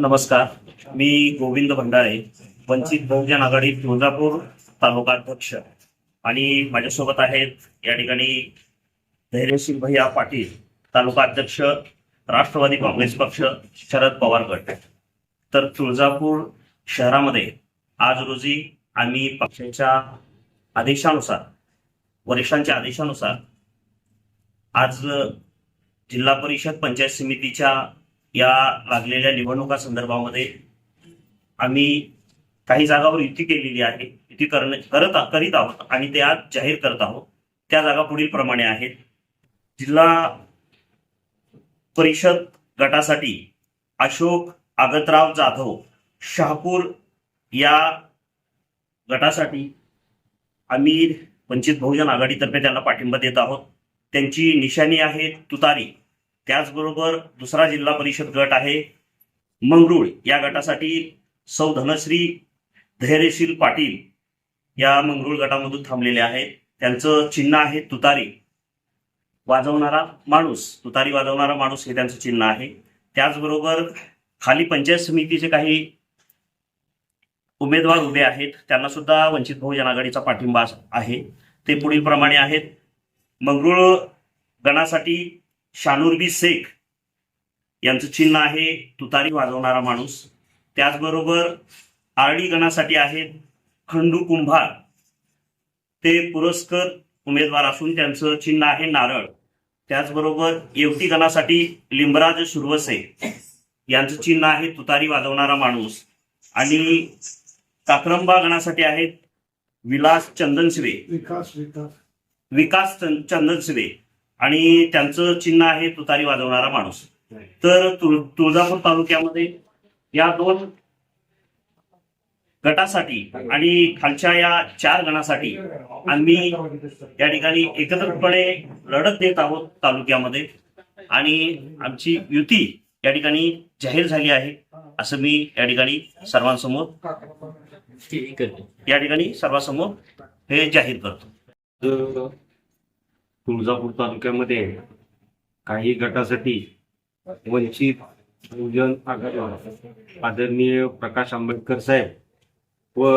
नमस्कार. मी गोविंद भंडारे वंचित बहुजन आघाडी तुळजापूर तालुका अध्यक्ष आणि माझ्यासोबत आहेत या ठिकाणी धैर्यशील भैया पाटील तालुका अध्यक्ष राष्ट्रवादी काँग्रेस पक्ष शरद पवार गट. तर तुळजापूर शहरामध्ये आज रोजी आम्ही पक्षाच्या आदेशानुसार वरिष्ठांच्या आदेशानुसार आज जिल्हा परिषद पंचायत समितीच्या या लागलेल्या निवडणुका संदर्भामध्ये आम्ही काही जागावर युती केलेली आहे युती करणे करत करीत आहोत आणि ते आज जाहीर करत आहोत. त्या जागा पुढील प्रमाणे आहेत. जिल्हा परिषद गटासाठी अशोक आगतराव जाधव शहापूर या गटासाठी आम्ही वंचित बहुजन आघाडीतर्फे त्यांना पाठिंबा देत आहोत. त्यांची निशाणी आहे तुतारी. त्याचबरोबर दुसरा जिल्हा परिषद गट आहे मंगरुळ. या गटासाठी सौ धनश्री धैर्यशील पाटील या मंगरुळ गटामधून थांबलेले आहेत. त्यांचं चिन्ह आहे तुतारी. वाजवणारा माणूस तुतारी वाजवणारा माणूस हे त्यांचं चिन्ह आहे. त्याचबरोबर खाली पंचायत समितीचे काही उमेदवार उभे आहेत. त्यांना सुद्धा वंचित बहुजन आघाडीचा पाठिंबा आहे. ते पुढील प्रमाणे आहेत. मंगरुळ गणासाठी शानूरबी शेख यांचं चिन्ह आहे तुतारी वाजवणारा माणूस. त्याचबरोबर आरडी गणासाठी आहेत खंडू कुंभार. ते पुरस्कर उमेदवार असून त्यांचं चिन्ह आहे नारळ. त्याचबरोबर येवती गणासाठी लिंबराज सुरवसे यांचं चिन्ह आहे तुतारी वाजवणारा माणूस. आणि काक्रंबा गणासाठी आहेत विलास चंदनशिवे. विकास विकास. विकास चं- चंदनशिवे. आणि त्यांचं चिन्ह आहे तुतारी वाजवणारा माणूस. तर तुळ- तुळजापूर तालुक्यामध्ये या दोन गटासाठी आणि खालच्या या चार गणासाठी आम्ही या ठिकाणी एकत्रितपणे लढत देत आहोत तालुक्यामध्ये. आणि आमची युती या ठिकाणी जाहीर झाली आहे असं मी या ठिकाणी सर्वांसमोर या ठिकाणी सर्वांसमोर हे जाहीर करतो. तुळजापूर तालुक्यामध्ये काही गटासाठी वंचित बहुजन आघाडी आदरणीय प्रकाश आंबेडकर साहेब व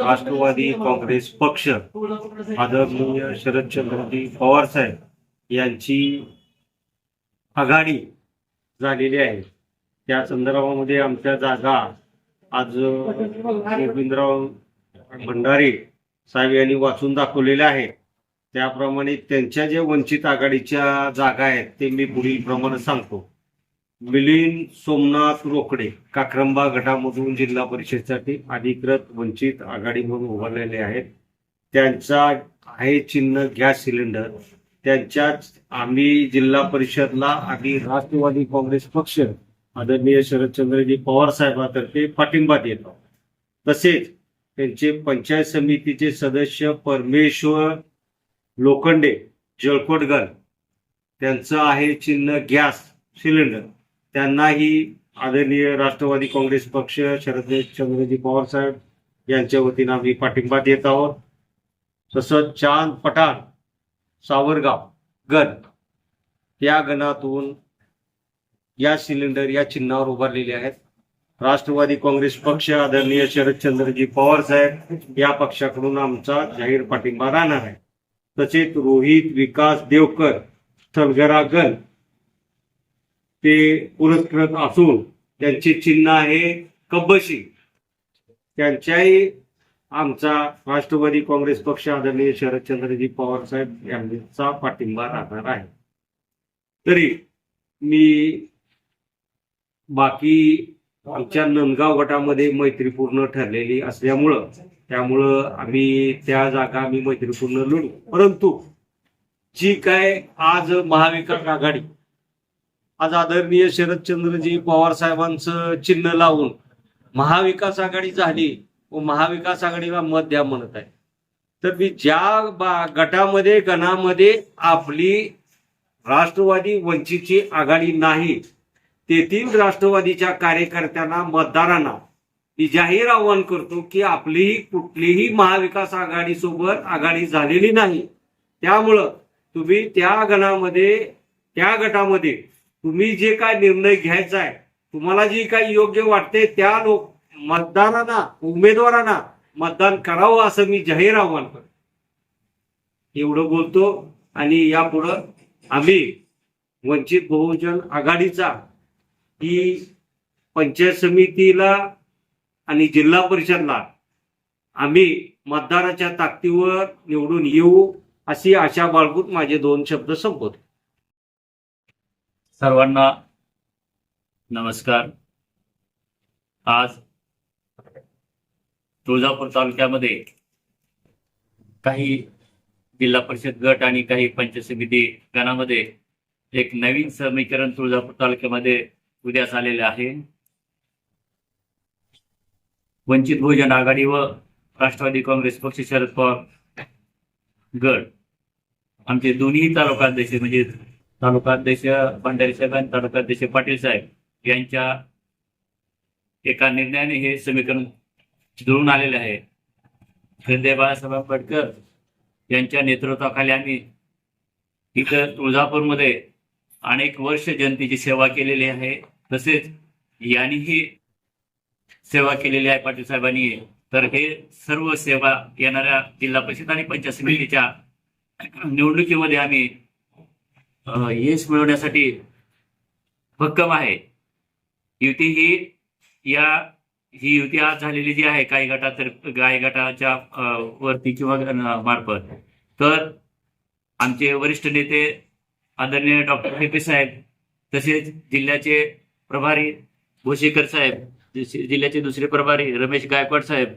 राष्ट्रवादी काँग्रेस पक्ष आदरणीय शरदचंद्रजी पवार साहेब यांची आघाडी झालेली आहे. त्या संदर्भामध्ये आमच्या जागा आज गोविंदराव भंडारे साहेब यांनी वाचून दाखवलेल्या आहेत. त्याप्रमाणे त्यांच्या ज्या वंचित आघाडीच्या जागा आहेत ते मी पुढील प्रमाणे सांगतो. मिलिंद सोमनाथ रोकडे काक्रंबा गटामधून जिल्हा परिषदसाठी अधिकृत वंचित आघाडी म्हणून उभारलेले आहेत. त्यांचा आहे चिन्ह गॅस सिलेंडर. त्यांच्याच आम्ही जिल्हा परिषदला आणि राष्ट्रवादी काँग्रेस पक्ष आदरणीय शरदचंद्रजी पवार साहेबांतर्फे पाठिंबा देतो. तसेच त्यांचे पंचायत समितीचे सदस्य परमेश्वर लोखंडे जळकोटगर त्यांचं आहे चिन्ह गॅस सिलेंडर. त्यांनाही आदरणीय राष्ट्रवादी काँग्रेस पक्ष शरद चंद्रजी पवार साहेब यांच्या वतीनं आम्ही पाठिंबा देत आहोत. तसंच चांद पठाण सावरगाव गण या गणातून या सिलेंडर या चिन्हावर उभारलेले आहेत. राष्ट्रवादी काँग्रेस पक्ष आदरणीय शरदचंद्रजी पवार साहेब या पक्षाकडून आमचा जाहीर पाठिंबा राहणार आहे. तसेच रोहित विकास देवकर स्थलगरा ते पुरस्कृत असून त्यांचे चिन्ह आहे कब्बशी. त्यांच्याही आमचा राष्ट्रवादी काँग्रेस पक्ष आदरणीय शरदचंद्रजी पवार साहेब यांचा पाठिंबा राहणार आहे. तरी मी बाकी आमच्या नंदगाव गटामध्ये मैत्रीपूर्ण ठरलेली असल्यामुळं त्यामुळं आम्ही त्या जागा आम्ही मैत्रीपूर्ण लढू. परंतु जी काय आज महाविकास आघाडी आज आदरणीय शरदचंद्रजी पवार साहेबांचं चिन्ह लावून महाविकास आघाडी झाली व महाविकास आघाडीला मत द्या म्हणत आहे. तर मी ज्या बा- गटामध्ये गणामध्ये आपली राष्ट्रवादी वंचितची आघाडी नाही तेथील राष्ट्रवादीच्या कार्यकर्त्यांना मतदारांना मी जाहीर आव्हान करतो की आपलीही कुठलीही महाविकास आघाडी सोबत आघाडी झालेली नाही. त्यामुळं तुम्ही त्या गणामध्ये त्या गटामध्ये तुम्ही जे काय निर्णय घ्यायचा आहे तुम्हाला जी काही योग्य वाटते त्या लोक मतदारांना उमेदवारांना मतदान करावं असं मी जाहीर आव्हान करतो. एवढं बोलतो आणि यापुढं आम्ही वंचित बहुजन आघाडीचा ही पंचायत समितीला आणि जिल्हा परिषदला आम्ही मतदाराच्या ताकदीवर निवडून येऊ अशी आशा बाळगून माझे दोन शब्द संपवतो. सर्वांना नमस्कार. आज तुळजापूर तालुक्यामध्ये काही जिल्हा परिषद गट आणि काही पंचायत समिती गणामध्ये एक नवीन समीकरण तुळजापूर तालुक्यामध्ये उद्यास आलेले आहे. वंचित बहुजन आघाडी व राष्ट्रवादी काँग्रेस पक्ष शरद पवार गड आमचे दोन्ही तालुकाध्यक्ष म्हणजे तालुकाध्यक्ष भंडारी साहेब आणि तालुकाध्यक्ष पाटील साहेब यांच्या एका निर्णयाने हे समीकरण जुळून आलेले आहे. हृदय बाळासाहेब आंबेडकर यांच्या नेतृत्वाखाली आम्ही इथं तुळजापूरमध्ये अनेक वर्ष जनतेची सेवा केलेली आहे. तसेच यांनीही सेवा केलेली आहे पाटील साहेबांनी. तर हे सर्व सेवा येणाऱ्या जिल्हा परिषद आणि पंचायत समितीच्या निवडणुकीमध्ये आम्ही यश मिळवण्यासाठी भक्कम आहे. युती ही या ही युती आज झालेली जी आहे काही गटात तर काही गटाच्या वरती किंवा मार्फत. तर आमचे वरिष्ठ नेते आदरणीय डॉक्टर हेपे साहेब तसेच जिल्ह्याचे प्रभारी भोशीकर साहेब जिल्ह्याचे दुसरे प्रभारी रमेश गायकवाड साहेब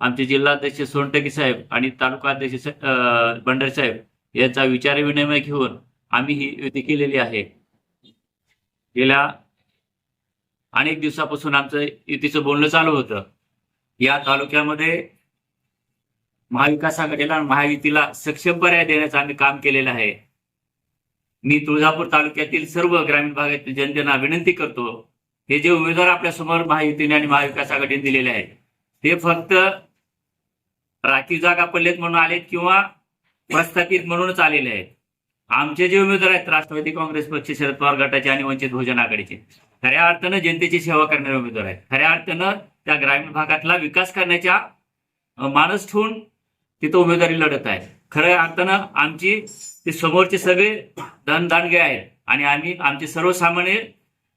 आमचे जिल्हाध्यक्ष सोनटकी साहेब आणि तालुका अध्यक्ष सा- भंडारी साहेब यांचा विचारविनिमय घेऊन आम्ही ही युती केलेली आहे. गेल्या अनेक दिवसापासून आमचं युतीचं बोलणं चालू होतं. या तालुक्यामध्ये महाविकास आघाडीला महायुतीला सक्षम पर्याय देण्याचं आम्ही काम केलेलं आहे. मी तुळजापूर तालुक्यातील सर्व ग्रामीण भागातील जनतेला विनंती करतो हे जे उमेदवार आपल्यासमोर महायुतीने आणि महाविकास आघाडीने दिलेले आहेत ते फक्त राखीव जागा पडलेत म्हणून आलेत किंवा प्रस्थापित म्हणूनच आलेले आहेत. आमचे जे उमेदवार आहेत राष्ट्रवादी काँग्रेस पक्ष शरद पवार गटाचे आणि वंचित बहुजन आघाडीचे खऱ्या अर्थानं जनतेची सेवा करणारे उमेदवार आहेत. खऱ्या अर्थानं त्या ग्रामीण भागातला विकास करण्याच्या मानस ठेवून तिथं उमेदवारी लढत आहे खऱ्या अर्थानं आमची ते समोरचे सगळे धनदानगे आहेत आणि आम्ही आमचे सर्वसामान्य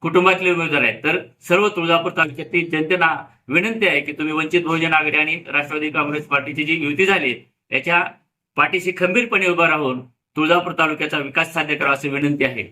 कुटुंबातले उमेदवार आहेत. तर सर्व तुळजापूर तालुक्यातील जनतेला विनंती आहे की तुम्ही वंचित बहुजन आघाडी आणि राष्ट्रवादी काँग्रेस पार्टीची जी युती झाली याच्या पाठीशी खंबीरपणे उभा राहून तुळजापूर तालुक्याचा विकास साध्य करावा अशी विनंती आहे.